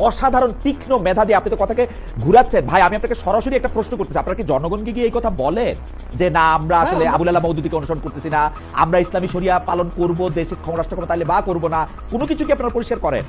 অসাধারণ তীক্ষ্ণ মেধা দিয়ে আপনি তো কথাকে ঘুরাচ্ছেন। ভাই আমি আপনাকে সরাসরি একটা প্রশ্ন করতেছি। আপনারা কি জনগণকে গিয়ে এই কথা বলেন? যে না আমরা আসলে হ্যাঁ, আবুল আল্লাহ মৌদুদিকে অনুসরণ করতেছি না আমরা ইসলামী শরিয়া পালন করব দেশে ক্ষম- রাষ্ট্র ক্ষমতা তাইলে বা করব না কোনো কিছু কি আপনারা পরিষ্কার করেন?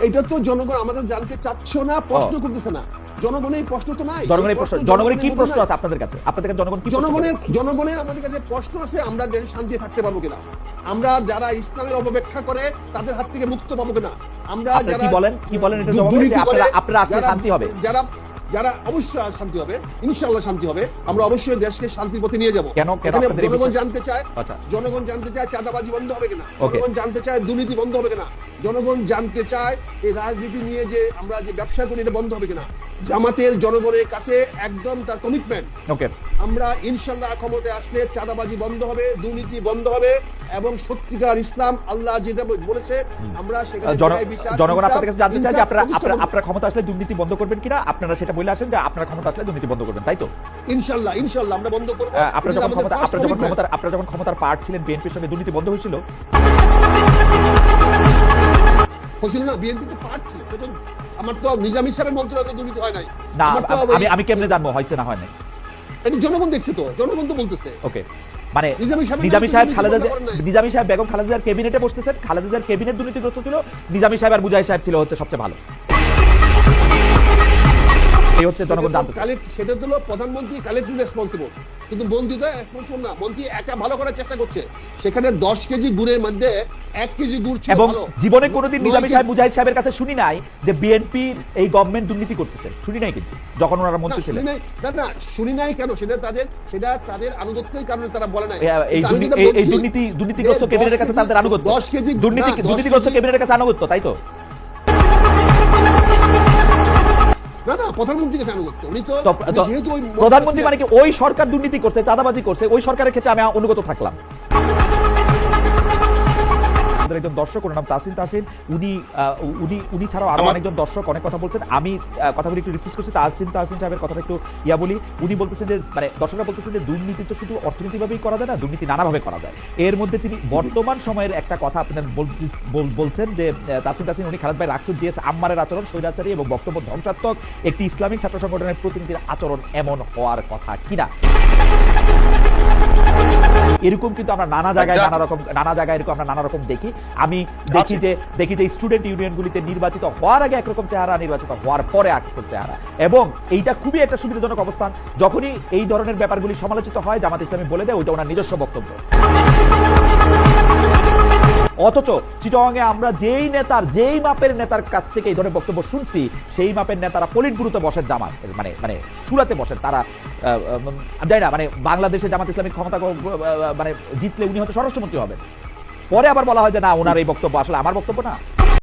এটা তো জনগণ আমাদের জানতে চাচ্ছ না প্রশ্ন করতেছে না। জনগণের প্রশ্ন তো নাই। জনগণের প্রশ্ন জনগণের কি প্রশ্ন আছে আপনাদের কাছে? আপনাদের কাছে জনগণ কি জনগণের জনগণের আমাদের কাছে প্রশ্ন আছে আমরা দেশে শান্তি থাকতে পারব কিনা। আমরা যারা ইসলামের অপব্যাখ্যা করে তাদের হাত থেকে মুক্ত পাবো কিনা? আমরা যারা বলেন? কি বলেন এটা দু- জবাবে? যে দুর্নীতি করে, আপনারা আপনারা আসলে যারা- শান্তি হবে। যারা যারা অবশ্যই শান্তি হবে ইনশাআল্লাহ শান্তি হবে। আমরা অবশ্যই দেশকে শান্তির পথে নিয়ে যাব। কেন? জনগণ জানতে চায় আচ্ছা। জনগণ জানতে চায় চাঁদাবাজি বন্ধ হবে কিনা? জনগণ জানতে চায় দুর্নীতি বন্ধ হবে কিনা? জনগণ জানতে চায় এই রাজনীতি নিয়ে যে আমরা যে ব্যবসা করি এটা বন্ধ হবে কিনা। জামাতের জনগণের কাছে একদম তার কমিটমেন্ট ওকে আমরা ইনশাল্লাহ ক্ষমতায় আসলে চাঁদাবাজি বন্ধ হবে দুর্নীতি বন্ধ হবে এবং সত্যিকার ইসলাম আল্লাহ যেটা বলেছে আমরা জনগণ আপনাদের কাছে জানতে চায় যে আপনারা আপনারা ক্ষমতা আসলে দুর্নীতি বন্ধ করবেন কিনা? আপনারা সেটা বলে আসেন যে আপনারা ক্ষমতা আসলে দুর্নীতি বন্ধ করবেন তাই তো? ইনশাল্লাহ ইনশাল্লাহ আমরা বন্ধ করব। আপনারা যখন ক্ষমতা আপনারা যখন। ক্ষমতার আপনারা যখন ক্ষমতার পার্ট ছিলেন বিএনপির সঙ্গে দুর্নীতি বন্ধ হয়েছিল? হয়েছিল না বিএনপি তো পার্ট ছিল তো আমার তো নিজামী সাহেবের দুর্নীতি হয় নাই। না আমি আমি কেমনে জানব? হয়েছে না হয় না এটা জনগণ দেখছে তো জনগণ তো বলতেছে। ওকে মানে নিজামী সাহেব খালেদা নিজামী সাহেব বেগম খালেদা জিয়ার ক্যাবিনেটে বসতেছেন খালেদা জিয়ার ক্যাবিনেট দুর্নীতিগ্রস্ত ছিল নিজামী সাহেব আর মুজাহিদ সাহেব ছিল হচ্ছে সবচেয়ে ভালো। এই হচ্ছে জনগণ জানতে সেটা হলো প্রধানমন্ত্রী কালেক্টিভ রেসপন্সিবল কিন্তু মন্ত্রী তো রেসপন্সিবল না মন্ত্রী একা ভালো করার চেষ্টা করছে। সেখানে দশ কেজি গুড়ের মধ্যে এক কেজি গুড় ছিল এবং জীবনে কোনোদিন নিজামী সাহেব মুজাহিদ সাহেবের কাছে শুনি নাই যে বিএনপির এই গভর্নমেন্ট দুর্নীতি করতেছে। শুনি নাই কিন্তু যখন ওনারা মন্ত্রী শুনি ছিলেন। নাই। না না শুনি নাই কেন? সেটা তাদের সেটা তাদের আনুগত্যের কারণে তারা বলে নাই। এই দুর্নীতি- দুর্নীতিগ্রস্ত ক্যাবিনেটের কাছে তাদের আনুগত্য। দশ কেজি দুর্নীতি দুর্নীতিগ্রস্ত ক্যাবিনেটের কাছে আনুগত্য তাই তো? প্রধানমন্ত্রীর কাছে আনুগত্য উনি তো তো উনি তো যেহেতু প্রধানমন্ত্রী মানে কি ওই সরকার দুর্নীতি করছে চাঁদাবাজি করছে ওই সরকারের ক্ষেত্রে আমি অনুগত থাকলাম। আমাদের একজন দর্শক ওনার নাম তাসিন। তাসিন উনি উনি উনি ছাড়াও আরও আমার- অনেকজন দর্শক অনেক কথা বলছেন। আমি কথাগুলি একটু রিফিউজ করছি। তাসিন তাসিন সাহেবের কথাটা একটু ইয়া বলি। উনি বলতেছেন যে মানে দর্শকরা বলতেছেন যে দুর্নীতি তো শুধু অর্থনৈতিকভাবেই করা যায় না দুর্নীতি নানাভাবে করা যায়। এর মধ্যে তিনি বর্তমান সময়ের একটা কথা আপনাদের বলতে- বলছেন যে তাসিন তাসিন উনি খালেদ ভাই রাকসুর জিএস আম্মারের আচরণ স্বৈরাচারী এবং বক্তব্য ধ্বংসাত্মক একটি ইসলামিক ছাত্র সংগঠনের প্রতিনিধির আচরণ এমন হওয়ার কথা কিনা? এরকম কিন্তু আমরা নানা জায়গায় নানা রকম নানা জায়গায় এরকম আমরা নানা রকম দেখি। আমি দেখি যে দেখি যে স্টুডেন্ট ইউনিয়নগুলিতে নির্বাচিত হওয়ার আগে একরকম চেহারা নির্বাচিত হওয়ার পরে একরকম চেহারা। এবং এইটা খুবই একটা সুবিধাজনক অবস্থান। যখনই এই ধরনের ব্যাপারগুলি সমালোচিত হয় জামাত ইসলামী বলে দেয় ওইটা ওনার নিজস্ব বক্তব্য। অথচ চিটংয়ে আমরা যেই নেতার, যেই মাপের নেতার কাছ থেকে এই ধরনের বক্তব্য শুনছি, সেই মাপের নেতারা পলিট গুরুতে বসেন জামাত মানে মানে সুরাতে বসেন। তারা জানি না মানে বাংলাদেশে জামাত ইসলামিক ক্ষমতা মানে জিতলে উনি হয়তো স্বরাষ্ট্রমন্ত্রী হবেন। পরে আবার বলা হয় যে না ওনার এই বক্তব্য আসলে আমার বক্তব্য না।